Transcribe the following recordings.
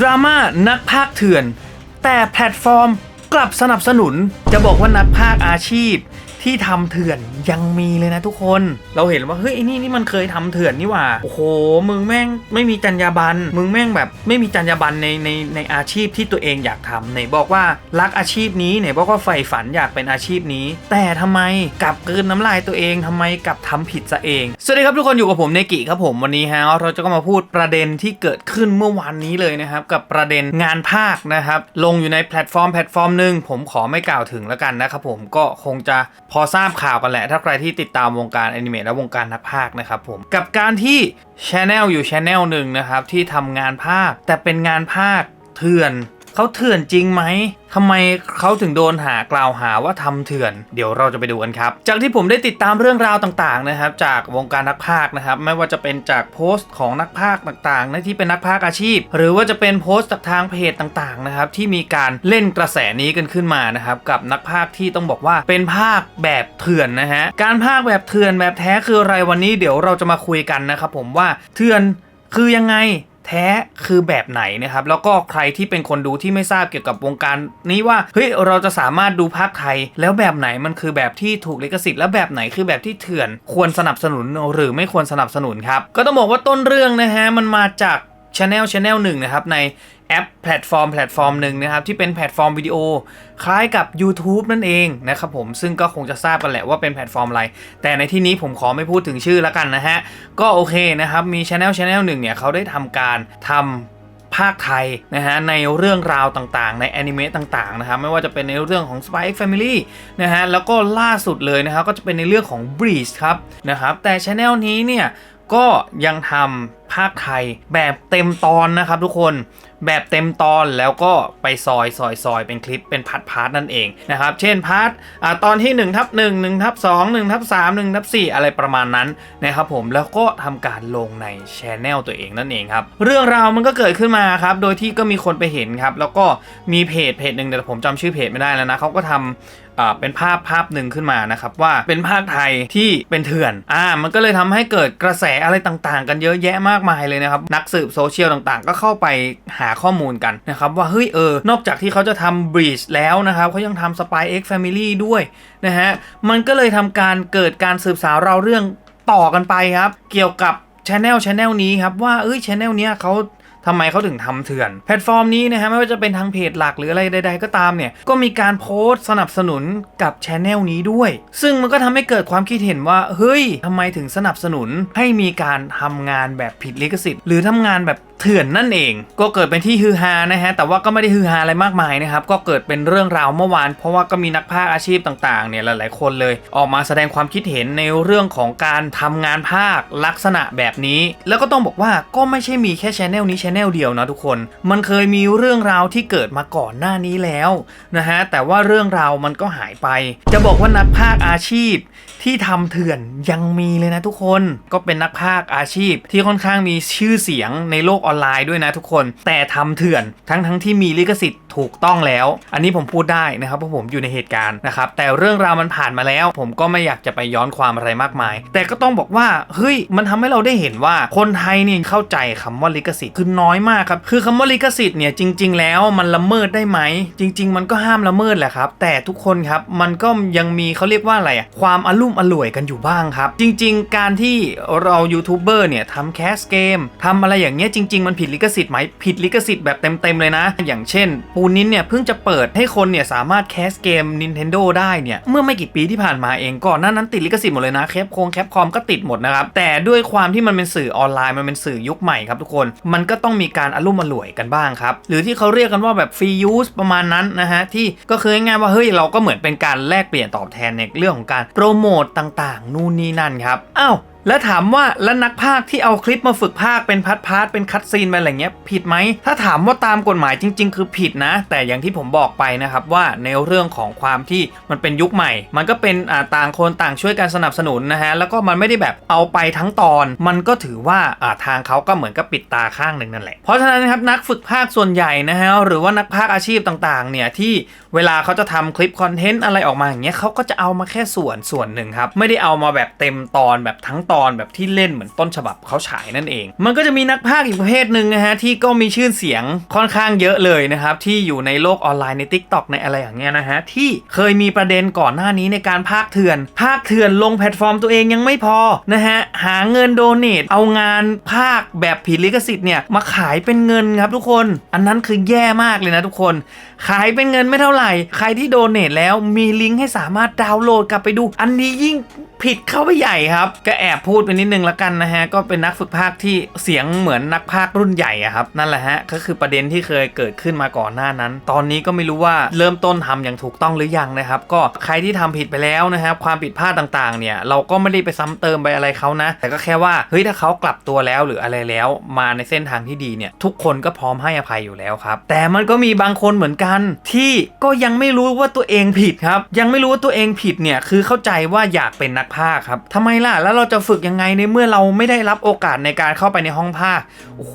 ดราม่านักพากย์เถื่อน แต่แพลตฟอร์มกลับสนับสนุนจะบอกว่านักพากอาชีพ ที่ทำเถื่อนยังมีเลยนะทุกคน เราเห็นว่าเฮ้ยไอ้นี่นี่มันเคยทำเถื่อนนี่หว่าโอ้โหมึงแม่งไม่มีจรรยาบรรณมึงแม่งแบบไม่มีจรรยาบรรณในในในอาชีพที่ตัวเองอยากทำไหนบอกว่ารักอาชีพนี้ไหนบอกว่าใฝ่ฝันอยากเป็นอาชีพนี้ แต่ทำไมกลับกืนน้ำลายตัวเองทำไมกลับทำผิดซะเองสวัสดีครับทุกคนอยู่กับผมเนกิครับผมวันนี้ฮะเราจะก็มาพูดประเด็นที่เกิดขึ้นเมื่อวานนี้เลยนะครับกับประเด็นงานภาคนะครับลงอยู่ในแพลตฟอร์มแพลตฟอร์มหนึ่งผมขอไม่กล่าวถึงแล้วกันนะครับผมก็คงจะพอทราบข่าวกันแหละ ถ้าใครที่ติดตามวงการแอนิเมะและวงการนักภาคนะครับผม กับการที่ชแนลอยู่ชแนลหนึ่งนะครับ ที่ทำงานภาค แต่เป็นงานภาคเถื่อน เขาเถื่อนจริงไหมทำไมเขาถึงโดนหากล่าวหาว่าทำเถื่อน เดี๋ยวเราจะไปดูกันครับ จากที่ผมได้ติดตามเรื่องราวต่างๆนะครับ จากวงการนักพากนะครับ ไม่ว่าจะเป็นจากโพสต์ของนักพากต่างๆนะที่เป็นนักพากอาชีพ หรือว่าจะเป็นโพสต์จากทางเพจต่างๆนะครับ ที่มีการเล่นกระแสนี้กันขึ้นมานะครับ กับนักพากที่ต้องบอกว่าเป็นภาคแบบเถื่อนนะฮะ การภาคแบบเถื่อนแบบแท้คืออะไรวันนี้เดี๋ยวเราจะมาคุยกันนะครับผมว่าเถื่อนคือยังไง ท้คือแบบไหนนะครับแล้วก็ใครที่เป็นคนดูที่ไม่ทราบเกี่ยวกับวงการนี้ว่าเฮ้ยเราจะสามารถดูภาคไทย แล้วแบบไหนมันคือแบบที่ถูกลิขสิทธิ์และแบบไหนคือแบบที่เถื่อน ควรสนับสนุนหรือไม่ควรสนับสนุนครับก็ต้องบอกว่าต้นเรื่องนะฮะมันมาจากช anel ช anel หนึ่งนะครับใน แอปแพลตฟอร์มแพลตฟอร์มหนึ่งนะครับที่เป็นแพลตฟอร์มวิดีโอคล้ายกับ YouTube นั่นเองนะครับผมซึ่งก็คงจะทราบกันแหละว่าเป็นแพลตฟอร์มอะไร แต่ในที่นี้ผมขอไม่พูดถึงชื่อแล้วกันนะฮะ ก็โอเคนะครับมีช anel channel หนึ่งเนี่ยเขาได้ทำการทำภาคไทยนะฮะในเรื่องราวต่างๆ ในแอนิเมะต่างๆนะครับไม่ว่าจะเป็นในเรื่องของ Spy X Family นะฮะแล้วก็ล่าสุดเลยนะครับก็จะเป็นในเรื่องของ Breeze ครับนะครับแต่ช anel นี้เนี่ย ก็ยังทำภาคไทยแบบเต็มตอนนะครับทุกคนแบบเต็มตอนแล้วก็ไปซอยซอยซอยเป็นคลิปเป็นพาร์ทพาร์ทนั่นเองนะครับ เช่นพาร์ทตอนที่1ทับ1 1ทับ2 1ทับ3 1ทับ4อะไรประมาณนั้นนะครับผมแล้วก็ทำการลงในช anel ตัวเองนั่นเองครับ เรื่องราวมันก็เกิดขึ้นมาครับ โดยที่ก็มีคนไปเห็นครับ แล้วก็มีเพจเพจหนึ่งแต่ผมจำชื่อเพจไม่ได้แล้วนะเขาก็ทำอ่า เป็นภาพภาพหนึ่งขึ้นมานะครับว่าเป็นภาคไทยที่เป็นเถื่อนอ่ามันก็เลยทำให้เกิดกระแสอะไรต่างๆ กันเยอะแยะมากมายเลยนะครับนักสืบโซเชียลต่างๆ ก็เข้าไปหาข้อมูลกันนะครับว่าเฮ้ยเออนอกจากที่เขาจะทำ Breach แล้วนะครับเขายังทำ Spy X Family ด้วยนะฮะมันก็เลยทำการเกิดการสืบสาวเราวเรื่องต่อกันไปครับ เกี่ยวกับช anel channel นี้ครับว่าเอ้ยช anel เนี้ยเขา ทำไมเขาถึงทำเถื่อน แพลตฟอร์มนี้นะฮะไม่ว่าจะเป็นทางเพจหลักหรืออะไรใด ๆ ก็ตามเนี่ยก็มีการโพสต์สนับสนุนกับชนแนลนี้ด้วย ซึ่งมันก็ทำให้เกิดความคิดเห็นว่าเฮ้ยทำไมถึงสนับสนุนให้มีการทำงานแบบผิดลิขสิทธิ์ หรือทำงานแบบ เถื่อนนั่นเอง ก็เกิดเป็นที่ฮือฮานะฮะแต่ว่าก็ไม่ได้ฮือฮาอะไรมากมายนะครับก็เกิดเป็นเรื่องราวเมื่อวาน เพราะว่าก็มีนักพากย์อาชีพต่างๆเนี่ยหลายๆคนเลย ออกมาแสดงความคิดเห็นในเรื่องของการทำงานภาคลักษณะแบบนี้ แล้วก็ต้องบอกว่าก็ไม่ใช่มีแค่ช anel นี้ช anel เดียวนะทุกคน มันเคยมีเรื่องราวที่เกิดมาก่อนหน้านี้แล้วนะฮะแต่ว่าเรื่องราวมันก็หายไป จะบอกว่านักพากย์อาชีพที่ทำเถื่อนยังมีเลยนะทุกคนก็เป็นนักพากย์อาชีพที่ค่อนข้างมีชื่อเสียงในโลกออนอนไลน์ด้วยนะทุกคน แต่ทำเถื่อนทั้งทั้งที่มีลิขสิทธิ์ถูกต้องแล้ว อันนี้ผมพูดได้นะครับเพราะผมอยู่ในเหตุการณ์นะครับแต่เรื่องราวมันผ่านมาแล้ว ผมก็ไม่อยากจะไปย้อนความอะไรมากมาย แต่ก็ต้องบอกว่าเฮ้ยมันทำให้เราได้เห็นว่าคนไทยเนี่ยเข้าใจคำว่าลิขสิทธิ์คือน้อยมากครับคือคำว่าลิขสิทธิ์เนี่ยจริง ๆ แล้วมันละเมิดได้ไหมจริง ๆ มันก็ห้ามละเมิดแหละครับ แต่ทุกคนครับมันก็ยังมีเขาเรียกว่าอะไรอะความอลุ่มอล่วยกันอยู่บ้างครับ จริง ๆ การที่เรายูทูบเบอร์เนี่ยทำแคสเกมทำอะไรอย่างเงี้ยจริงๆมันผิดลิขสิทธิ์ไหมผิดลิขสิทธิ์แบบเต็มๆเลยนะ อย่างเช่น ปูนินเนี่ยเพิ่งจะเปิดให้คนเนี่ยสามารถแคสเกม Nintendo ได้เนี่ยเมื่อไม่กี่ปีที่ผ่านมาเองก่อนหน้านั้นติดลิขสิทธิ์หมดเลยนะแคปโคงแคปคอมก็ติดหมดนะครับแต่ด้วยความที่มันเป็นสื่อออนไลน์มันเป็นสื่อยุคใหม่ครับทุกคนมันก็ต้องมีการอลุ่มอล่วยกันบ้างครับหรือที่เขาเรียกกันว่าแบบฟรียูสประมาณนั้นนะฮะที่ก็คือง่ายๆว่าเฮ้ยเราก็เหมือนเป็นการแลกเปลี่ยนตอบแทนในเรื่องของการโปรโมตต่างๆ นู่นนี่นั่นครับอ้าว แล้วถามว่าแล้วนักพากย์ที่เอาคลิปมาฝึกพากย์เป็นพัดพาร์ทเป็นคัดซีนไปอะไรเงี้ยผิดไหม ถ้าถามว่าตามกฎหมายจริง ๆ คือผิดนะ แต่อย่างที่ผมบอกไปนะครับว่าในเรื่องของความที่มันเป็นยุคใหม่ มันก็เป็นต่างคนต่างช่วยกันสนับสนุนนะฮะแล้วก็มันไม่ได้แบบเอาไปทั้งตอน มันก็ถือว่าทางเขาก็เหมือนกับปิดตาข้างหนึ่งนั่นแหละเพราะฉะนั้นนะครับนักฝึกพากย์ส่วนใหญ่นะฮะหรือว่านักพากย์อาชีพต่างๆเนี่ยที่เวลาเขาจะทำคลิปคอนเทนต์อะไรออกมาอย่างเงี้ยเขาก็จะเอามาแค่ส่วนส่วนหนึ่งครับไม่ได้เอามาแบบเต็มตอนแบบทั้งตอนแบบที่เล่นเหมือนต้นฉบับเขาฉายนั่นเอง มันก็จะมีนักพากย์อีกประเภทหนึ่งนะฮะที่ก็มีชื่อเสียงค่อนข้างเยอะเลยนะครับที่อยู่ในโลกออนไลน์ใน Tik t o อกในอะไรอย่างเงี้ยนะฮะที่เคยมีประเด็นก่อนหน้านี้ในการพากเถื่อนภาคเถื่อนลงแพลตฟอร์มตัวเองยังไม่พอนะฮะหาเงินโดเนทเอางานภาคแบบผิดลิขสิทธิ์เนี่ยมาขายเป็นเงินครับทุกคน อันนั้นคือแย่มากเลยนะทุกคน ขายเป็นเงินไม่เท่าไหร่ ใครที่โดเนทแล้วมีลิงก์ให้สามารถดาวน์โหลดกลับไปดู อันนี้ยิ่ง ผิดเข้าไปใหญ่ครับ ก็แอบพูดไปนิดนึงละกันนะฮะ ก็เป็นนักฝึกภาคที่เสียงเหมือนนักภาครุ่นใหญ่อะครับ นั่นแหละฮะ ก็คือประเด็นที่เคยเกิดขึ้นมาก่อนหน้านั้น ตอนนี้ก็ไม่รู้ว่าเริ่มต้นทำอย่างถูกต้องหรือยังนะครับ ก็ใครที่ทำผิดไปแล้วนะครับ ความผิดพลาดต่างๆ เนี่ย เราก็ไม่ได้ไปซ้ำเติมไปอะไรเขานะ แต่ก็แค่ว่า เฮ้ย ถ้าเขากลับตัวแล้วหรืออะไรแล้ว มาในเส้นทางที่ดีเนี่ย ทุกคนก็พร้อมให้อภัยอยู่แล้วครับ แต่มันก็มีบางคนเหมือนกัน ที่ก็ยังไม่รู้ว่าตัวเองผิดครับ ยังไม่รู้ว่าตัวเองผิดเนี่ย คือเข้าใจว่าอยากเป็นนักพาครับทำไมล่ะ แล้วเราจะฝึกยังไงในเมื่อเราไม่ได้รับโอกาสในการเข้าไปในห้องภาคโอ้โห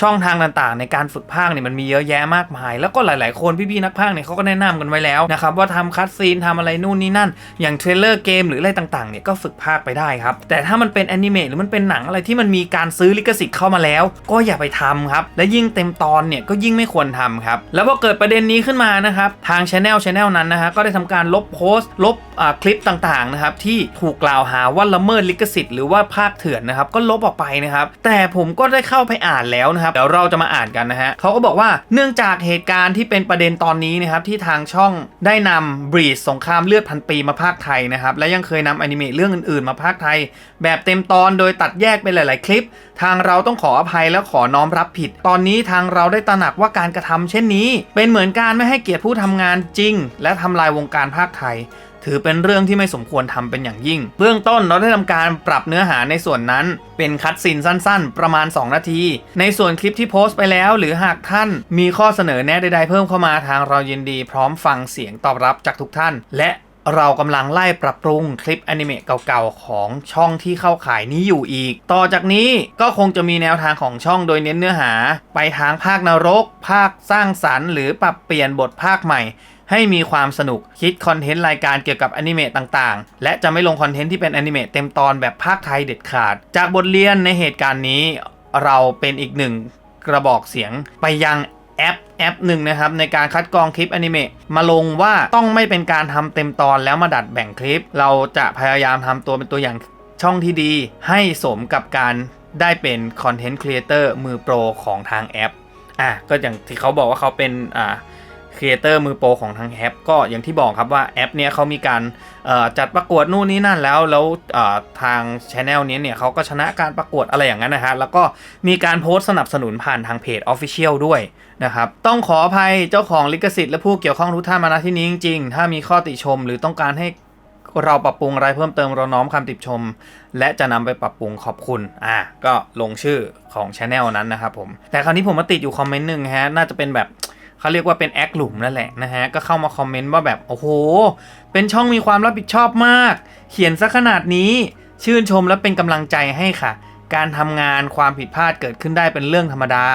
ช่องทางต่างๆ ในการฝึกภาคเนี่ยมันมีเยอะแยะมากมาย แล้วก็หลายๆคนพี่ๆนักพากย์เนี่ยเขาก็แนะนำกันไว้แล้วนะครับว่าทำคัดซีนทำอะไรนู่นนี่นั่น อย่างเทรลเลอร์เกมหรืออะไรต่างๆเนี่ยก็ฝึกภาคไปได้ครับแต่ถ้ามันเป็นแอนิเมะหรือมันเป็นหนังอะไรที่มันมีการซื้อลิขสิทธิ์เข้ามาแล้ว ก็อย่าไปทำครับและยิ่งเต็มตอนเนี่ยก็ยิ่งไม่ควรทำครับแล้วพอเกิดประเด็นนี้ขึ้นมานะครับทางช anel Channel นั้นนะฮะก็ได้ทำการลบโพสต์ ลบคลิปต่างๆนะครับที่ถูกกล่าวหาว่าละเมิดลิขสิทธิ์หรือว่าภาคเถื่อนนะครับก็ลบออกไปนะครับแต่ผมก็ได้เข้าไปอ่านแล้วนะครับเดี๋ยวเราจะมาอ่านกันนะฮะเขาก็บอกว่าเนื่องจากเหตุการณ์ที่เป็นประเด็นตอนนี้นะครับที่ทางช่องได้นำบรีดสงครามเลือดพันปีมาภาคไทยนะครับและยังเคยนำอนิเมะเรื่องอื่นๆ มาภาคไทย แบบเต็มตอนโดยตัดแยกเป็นหลาย ๆ คลิป ทางเราต้องขออภัยและขอน้อมรับผิด ตอนนี้ทางเราได้ตระหนักว่าการกระทำเช่นนี้ เป็นเหมือนการไม่ให้เกียรติผู้ทำงานจริง และทำลายวงการภาคไทย ถือเป็นเรื่องที่ไม่สมควรทำเป็นอย่างยิ่ง เบื้องต้นเราได้ทำการปรับเนื้อหาในส่วนนั้น เป็นคัดซีนสั้นๆ ประมาณ 2 นาที ในส่วนคลิปที่โพสต์ไปแล้ว หรือหากท่านมีข้อเสนอแนะใดๆเพิ่มเข้ามาทางเรายินดี พร้อมฟังเสียงตอบรับจากทุกท่าน และ เรากำลังไล่ปรับปรุงคลิปอนิเมะเก่าๆ ของช่องที่เข้าขายนี้อยู่อีก ต่อจากนี้ก็คงจะมีแนวทางของช่องโดยเน้นเนื้อหา ไปทางภาคนรก ภาคสร้างสรรค์หรือปรับเปลี่ยนบทภาคใหม่ ให้มีความสนุกคิดคอนเทนต์รายการเกี่ยวกับอนิเมะต่างๆ และจะไม่ลงคอนเทนต์ที่เป็นอนิเมะเต็มตอนแบบภาคไทยเด็ดขาด จากบทเรียนในเหตุการณ์นี้ เราเป็นอีกหนึ่งกระบอกเสียงไปยัง แอปแอปหนึ่งนะครับในการคัดกรองคลิปอนิเมะมาลงว่าต้องไม่เป็นการทำเต็มตอนแล้วมาดัดแบ่งคลิป เราจะพยายามทำตัวเป็นตัวอย่างช่องที่ดี ให้สมกับการได้เป็นคอนเทนต์ครีเอเตอร์มือโปรของทางแอปอะก็อย่างที่เขาบอกว่าเขาเป็นอ่า ครีเอเตอร์มือโปรของทางแอปก็อย่างที่บอกครับว่าแอปเนี้ยเขามีการจัดประกวดนู่นนี่นั่นแล้วแล้วทางช anel นี้เนี่ยเขาก็ชนะการประกวดอะไรอย่างนั้นนะฮะแล้วก็มีการโพสต์สนับสนุนผ่านทางเพจ Official ด้วยนะครับต้องขออภัยเจ้าของลิขสิทธิ์และผู้เกี่ยวข้องทุกท่านมาณที่นี้จริงๆ ถ้ามีข้อติชมหรือต้องการให้เราปรับปรุงอะไรเพิ่มเติมเราน้อมคำติชม และจะนำไปปรับปรุงขอบคุณ อะก็ลงชื่อของช anel นั้นนะครับผมแต่คราวนี้ผมมาติดอยู่คอมเมนต์หนึ่งฮะน่าจะเป็นแบบ เขาเรียกว่าเป็นแอคหลุมนั่นแหละนะฮะ ก็เข้ามาคอมเมนต์ว่าแบบ โอ้โห เป็นช่องมีความรับผิดชอบมาก เขียนซะขนาดนี้ ชื่นชมและเป็นกำลังใจให้ค่ะ การทำงานความผิดพลาดเกิดขึ้นได้เป็นเรื่องธรรมดา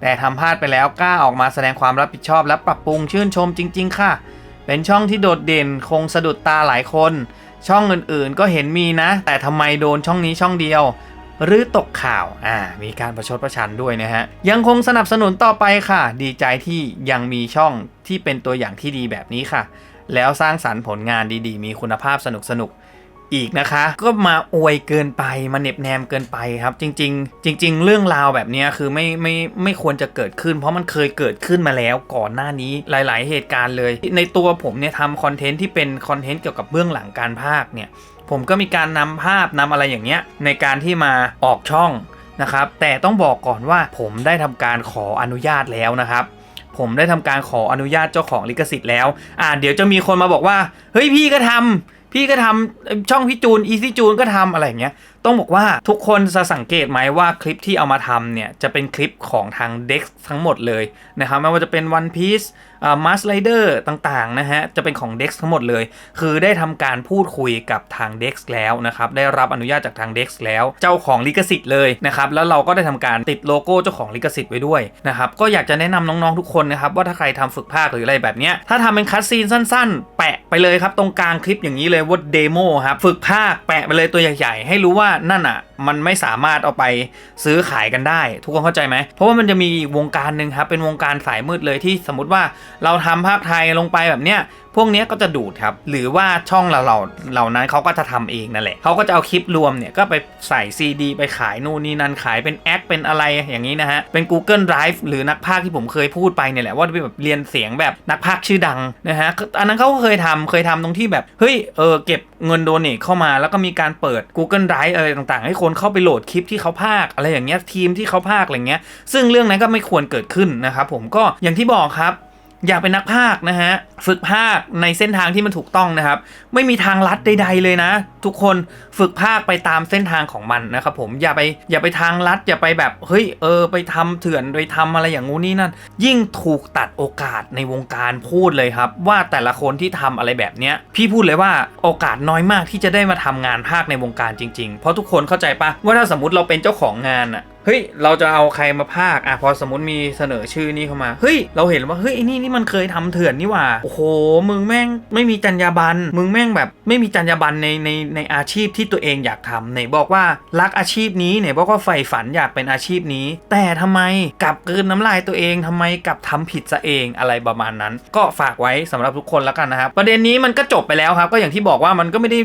แต่ทำพลาดไปแล้วกล้าออกมาแสดงความรับผิดชอบและปรับปรุงชื่นชมจริง ๆ ค่ะ เป็นช่องที่โดดเด่นคงสะดุดตาหลายคน ช่องอื่นๆก็เห็นมีนะ แต่ทำไมโดนช่องนี้ช่องเดียว หรือตกข่าวอ่ามีการประชดประชันด้วยนะฮะ ยังคงสนับสนุนต่อไปค่ะ ดีใจที่ยังมีช่องที่เป็นตัวอย่างที่ดีแบบนี้ค่ะ แล้วสร้างสรรค์ผลงานดีๆ มีคุณภาพสนุกสนุกๆอีกนะคะ ก็มาอวยเกินไปมาเน็บแนมเกินไปครับ จริง ๆ จริง ๆ เรื่องราวแบบนี้คือไม่ไม่ไม่ควรจะเกิดขึ้น เพราะมันเคยเกิดขึ้นมาแล้วก่อนหน้านี้หลาย ๆ เหตุการณ์เลย ในตัวผมเนี่ยทำคอนเทนต์ที่เป็นคอนเทนต์เกี่ยวกับเบื้องหลังการพากิเนี่ย ผมก็มีการนำภาพนำอะไรอย่างเงี้ยในการที่มาออกช่องนะครับ แต่ต้องบอกก่อนว่าผมได้ทำการขออนุญาตแล้วนะครับ ผมได้ทำการขออนุญาตเจ้าของลิขสิทธิ์แล้ว อ่าเดี๋ยวจะมีคนมาบอกว่า เฮ้ยพี่ก็ทำ พี่ก็ทำช่องพี่จูนอีซี่จูนก็ทำอะไรอย่างเงี้ย ต้องบอกว่าทุกคนจะสังเกตไหมว่าคลิปที่เอามาทำเนี่ย จะเป็นคลิปของทาง Dex ทั้งหมดเลยนะครับไม่ว่าจะเป็น One Piece อ่า Mask Rider ต่างๆนะฮะ จะเป็นของ Dex ทั้งหมดเลย คือได้ทำการพูดคุยกับทาง Dex แล้วนะครับ ได้รับอนุญาตจากทาง Dex แล้วเจ้าของลิขสิทธิ์เลยนะครับ แล้วเราก็ได้ทำการติดโลโก้เจ้าของลิขสิทธิ์ไว้ด้วยนะครับ ก็อยากจะแนะนำน้องๆทุกคนนะครับว่าถ้าใครทำฝึกภาคหรืออะไรแบบเนี้ยถ้าทำเป็นคัดซีนสั้น ๆ แปะไปเลยครับตรงกลางคลิปอย่างนี้เลยเลยว่าเดโมครับฝึกภาคแปะไปเลยตัวใหญ่ๆ ให้รู้ว่านั่นอะ มันไม่สามารถเอาไปซื้อขายกันได้ ทุกคนเข้าใจไหม เพราะว่ามันจะมีวงการหนึ่งครับ เป็นวงการสายมืดเลยที่สมมติว่าเราทำภาคไทยลงไปแบบเนี้ยพวกนี้ก็จะดูดครับ หรือว่าช่องเราเราเหล่านั้นเขาก็จะทำเองนั่นแหละเขาก็จะเอาคลิปรวมเนี่ยก็ไปใส่ซีดีไปขายนู่นนี่นั่นขายเป็นแอคเป็นอะไรอย่างนี้นะฮะ เป็น Google Drive หรือนักพากย์ที่ผมเคยพูดไปเนี่ยแหละว่าเป็นแบบเรียนเสียงแบบนักพากย์ชื่อดังนะฮะอันนั้นเขาก็เคยทำเคยทำตรงที่แบบเฮ้ยเออเก็บเงินโดเนทเข้ามา แล้วก็มีการเปิด Google Drive อะไรต่างๆ ให้คนเข้าไปโหลดคลิปที่เขาพากอะไรอย่างเงี้ยทีมที่เขาพากอะไรเงี้ยซึ่งเรื่องนั้นก็ไม่ควรเกิดขึ้นนะครับผมก็อย่างที่บอกครับ อยากเป็นนักพากย์นะฮะ ฝึกพากย์ในเส้นทางที่มันถูกต้องนะครับ ไม่มีทางลัดใด ๆ เลยนะ ทุกคนฝึกพากย์ไปตามเส้นทางของมันนะครับผมอย่าไปอย่าไปทางลัด อย่าไปแบบเฮ้ยเออ ไปทำเถื่อนไปทำอะไรอย่างงู้นี่นั่น ยิ่งถูกตัดโอกาสในวงการพูดเลยครับ ว่าแต่ละคนที่ทำอะไรแบบเนี้ย พี่พูดเลยว่าโอกาสน้อยมากที่จะได้มาทำงานภาคในวงการจริง ๆ เพราะทุกคนเข้าใจปะว่าถ้าสมมติเราเป็นเจ้าของงานอะเฮ้ย เราจะเอาใครมาภาคอะพอสมมติมีเสนอชื่อนี้เข้ามา เฮ้ย เราเห็นว่า เฮ้ยไอ้นี่นี่มันเคยทำเถื่อนนี่หว่า โอ้โห มึงแม่งไม่มีจรรยาบรรณ มึงแม่งแบบไม่มีจรรยาบรรณในในในอาชีพที่ตัวเองอยากทำไหนบอกว่ารักอาชีพนี้ไหนบอกว่าใฝ่ฝันอยากเป็นอาชีพนี้ แต่ทำไมกลับกลืนน้ำลายตัวเองทำไมกลับทำผิดซะเองอะไรประมาณนั้น ก็ฝากไว้สำหรับทุกคนแล้วกันนะครับ ประเด็นนี้มันก็จบไปแล้วครับ ก็อย่างที่บอกว่ามันก็ไม่ได้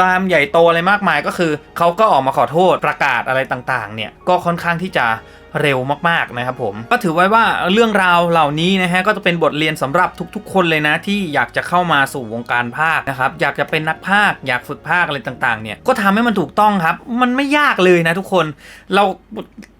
ลามใหญ่โตอะไรมากมายก็คือเขาก็ออกมาขอโทษประกาศอะไรต่างๆ เนี่ยก็ค่อนข้างที่จะเร็วมากๆนะครับผมก็ถือไว้ว่าเรื่องราวเหล่านี้นะฮะก็จะเป็นบทเรียนสำหรับทุกๆ คนเลยนะที่อยากจะเข้ามาสู่วงการภาคนะครับอยากจะเป็นนักภาคอยากฝึกภาคอะไรต่างๆเนี่ยก็ทำให้มันถูกต้องครับ มันไม่ยากเลยนะทุกคนเรา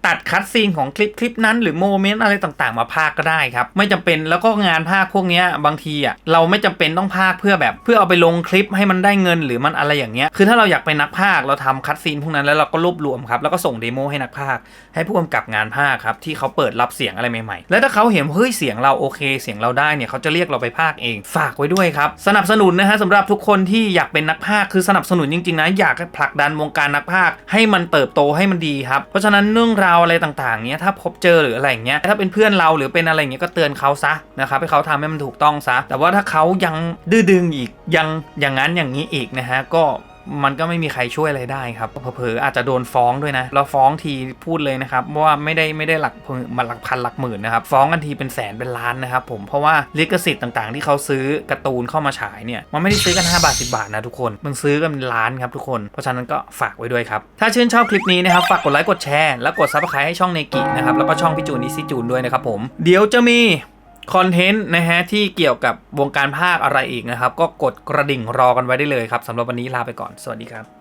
ตัดคัดซีนของคลิปคลิปนั้นหรือโมเมนต์อะไรต่างๆ มาภาคก็ได้ครับ ไม่จำเป็นแล้วก็งานภาคพวกนี้บางทีอะเราไม่จำเป็นต้องภาคเพื่อแบบเพื่อเอาไปลงคลิปให้มันได้เงินหรือมันอะไรอย่างเงี้ยคือถ้าเราอยากเป็นนักภาคเราทำคัดซีนพวกนั้นแล้วเราก็รวบรวมครับแล้วก็ส่งเดโมให้นักภาคให้ผู้กำกับงานภาคครับที่เขาเปิดรับเสียงอะไรใหม่ๆ แล้วถ้าเขาเห็นเฮ้ยเสียงเราโอเคเสียงเราได้เนี่ยเขาจะเรียกเราไปภาคเอง ฝากไว้ด้วยครับสนับสนุนนะฮะสำหรับทุกคนที่อยากเป็นนักภาคคือสนับสนุนจริงๆนะอยากผลักดันวงการนักภาคให้มันเติบโตให้มันดีครับเพราะฉะนั้นเรื่องราวอะไรต่างๆเนี้ยถ้าพบเจอหรืออะไรเงี้ยถ้าเป็นเพื่อนเราหรือเป็นอะไรเงี้ยก็เตือนเขาซะนะครับให้เขาทำให้มันถูกต้องซะแต่ว่าถ้าเขายังดื้อดึงอีกยังอย่างนั้นอย่างนี้อีกนะฮะก็ มันก็ไม่มีใครช่วยอะไรได้ครับเผลอๆอาจจะโดนฟ้องด้วยนะเราฟ้องทีพูดเลยนะครับว่าไม่ได้ไม่ได้หลักมาหลักพันหลักหมื่นนะครับฟ้องกันทีเป็นแสนเป็นล้านนะครับผมเพราะว่าลิขสิทธิ์ต่างๆ ที่เขาซื้อการ์ตูนเข้ามาฉายเนี่ยมันไม่ได้ซื้อกัน 5 บาท 10 บาทนะทุกคนมันซื้อกันล้านครับทุกคน เพราะฉะนั้นก็ฝากไว้ด้วยครับ ถ้าชื่นชอบคลิปนี้นะครับฝากกดไลค์กดแชร์และกดซับสไครต์ให้ช่องเนกินะครับแล้วก็ช่องพี่จูนอีซีจูนด้วยนะครับผมเดี๋ยวจะมี คอนเทนต์นะฮะที่เกี่ยวกับวงการภาคอะไรอีกนะครับ ก็กดกระดิ่งรอกันไว้ได้เลยครับสำหรับวันนี้ลาไปก่อน สวัสดีครับ